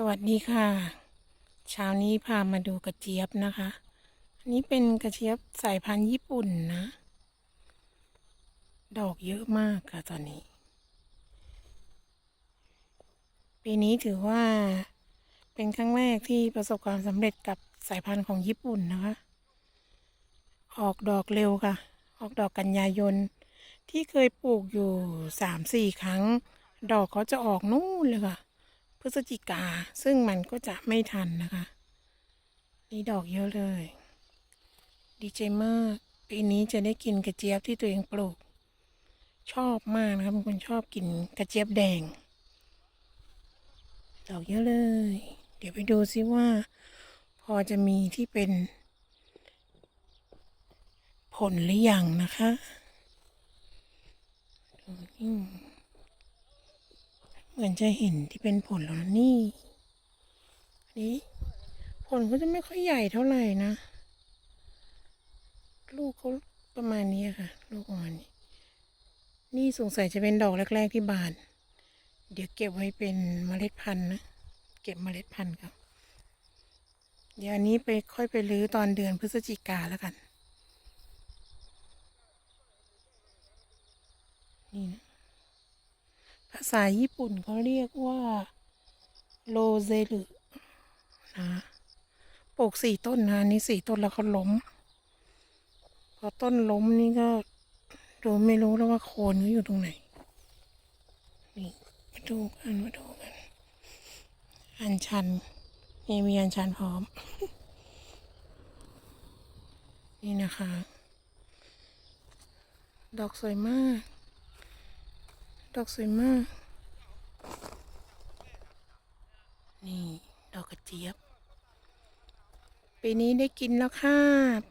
สวัสดีค่ะเช้านี้พามาดูกระเจี๊ยบนะคะ อันนี้เป็นกระเจี๊ยบสายพันธุ์ญี่ปุ่นนะ ดอกเยอะมากค่ะตอนนี้ ปีนี้ถือว่าเป็นครั้งแรกที่ประสบความสำเร็จกับสายพันธุ์ของญี่ปุ่นนะคะ ออกดอกเร็วค่ะ ออกดอกกันยายน ที่เคยปลูกอยู่สามสี่ครั้ง ดอกเขาจะออกนู่นเลยค่ะ ฤศจิกา ซึ่งมันก็จะไม่ทันนะคะ นี่ดอกเยอะเลย ดีใจมากปีนี้จะได้กินกระเจี๊ยบที่ตัวเองปลูก ชอบมากนะครับเป็นคนชอบกินกระเจี๊ยบแดง ดอกเยอะเลย เดี๋ยวไปดูซิว่า พอจะมีที่เป็น ผลหรือยังนะคะดูนี่ เหมือนจะเห็นที่เป็นผลแล้วนี่นนี้ผลเขาจะไม่ค่อยใหญ่เท่าไหร่นะ ลูกเขาประมาณนี้ค่ะ ลูกประมาณนี้ นี่สงสัยจะเป็นดอกแรก ๆที่บาน เดี๋ยวเก็บไว้เป็นเมล็ดพันธุ์นะ เก็บเมล็ดพันธุ์ครับ เดี๋ยวอันนี้ไปค่อยไปรื้อตอนเดือนพฤศจิกาแล้วกัน นี่นะ ภาษาญี่ปุ่นเขาเรียกว่าโรเซลุนะปลูกสี่ต้นนะนนี่สี่ต้นแล้วเขาล้ม พอต้นล้มนี่ก็ดูไม่รู้แล้วว่าโคนเขาอยู่ตรงไหน นี่มาดูกันมาดูกัน อันชันนี่มีอันชันพร้อม นี่นะคะ ดอกสวยมาก ดอกสวยมาก นี่ ดอกกระเจี๊ยบ ปีนี้ได้กินแล้วค่ะ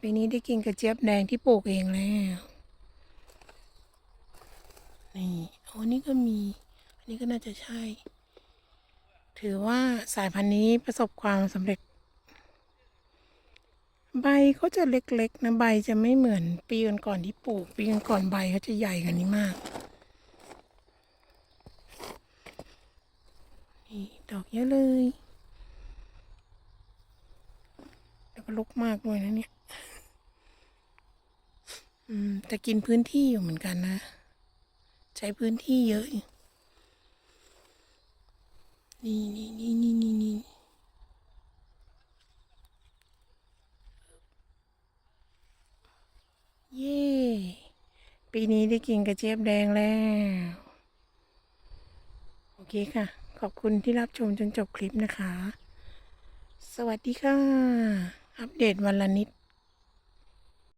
ปีนี้ได้กินกระเจี๊ยบแดงที่ปลูกเองแล้ว นี่โอ้นี่ก็มี อันนี้ก็น่าจะใช่ ถือว่าสายพันธุ์นี้ประสบความสำเร็จ ใบเขาจะเล็กๆนะ ใบจะไม่เหมือนปีก่อนๆที่ปลูก ปีก่อนๆใบเขาจะใหญ่กว่านี้มาก นี่ดอกเยอะเลย แล้วก็ลกมากด้วยนะเนี่ย อืมแต่กินพื้นที่อยู่เหมือนกันนะ ใช้พื้นที่เยอะอยู่นี่นี่นี่นี่นี่นี่เย้ปีนี้ได้กินกระเจี๊ยบแดงแล้ว โอเคค่ะ ขอบคุณที่รับชมจนจบคลิปนะคะ สวัสดีค่ะ อัปเดตวันละนิด